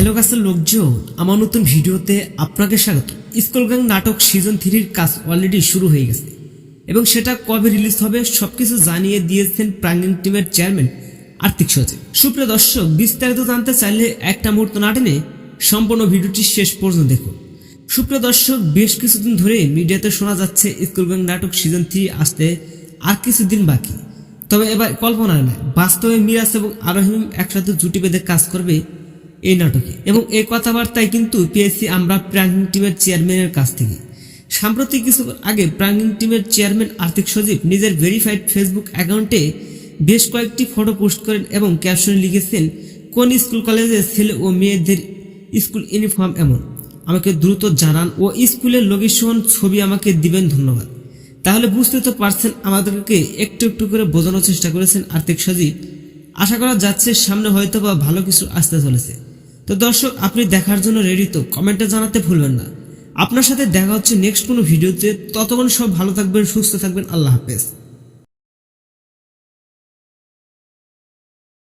Hello গাছের লোকজন, আমার নতুন ভিডিওতে আপনাকে স্বাগত। স্কুল গ্যাং নাটক সিজন থ্রির কাজ অলরেডি শুরু হয়ে গেছে। এবং সেটা কবে রিলিজ হবে সবকিছু জানিয়ে দিয়েছেন প্রাঙ্গিন টিমের চেয়ারম্যান আর্থিক সচিব সুপ্রিয় দর্শক, বিস্তারিত জানতে চাইলে একটা মুহূর্ত না টেনে সম্পূর্ণ ভিডিওটি শেষ পর্যন্ত দেখুন। সুপ্রিয় দর্শক, বেশ কিছুদিন ধরে মিডিয়াতে শোনা যাচ্ছে স্কুল গ্যাং নাটক সিজন থ্রি আসতে আর কিছুদিন বাকি। তবে এবার কল্পনা নয় বাস্তবে মিরাজ এবং আরোহিম একসাথে জুটি বেঁধে কাজ করবে এই নাটকে। এবং এই কথাবার্তায় কিন্তু পেয়েছি আমরা প্রাঙ্গিং টিমের চেয়ারম্যানের কাছ থেকে। সাম্প্রতিক কিছু আগে প্রাঙ্গিং টিমের চেয়ারম্যান আর্থিক সচিব নিজের ভেরিফাইড ফেসবুক অ্যাকাউন্টে বেশ কয়েকটি ফটো পোস্ট করেন এবং ক্যাপশনে লিখেছেন, কোন স্কুল কলেজে ছেলে ও মেয়েদের স্কুল ইউনিফর্ম এমন? আমাকে দ্রুত জানান ও স্কুলের লোকেশন, ছবি আমাকে দিবেন, ধন্যবাদ। তাহলে বুঝতে তো পারছেন আমাদেরকে একটু একটু করে বোঝানোর চেষ্টা করেছেন আর্থিক সজীব। আশা করা যাচ্ছে সামনে হয়তো বা ভালো কিছু আসতে চলেছে। তো দর্শক, আপনি দেখার জন্য রেডি তো? কমেন্টে জানাতে ভুলবেন না। আপনার সাথে দেখা হচ্ছে নেক্সট কোনো ভিডিওতে। ততক্ষণ সব ভালো থাকবেন, সুস্থ থাকবেন। আল্লাহ হাফেজ।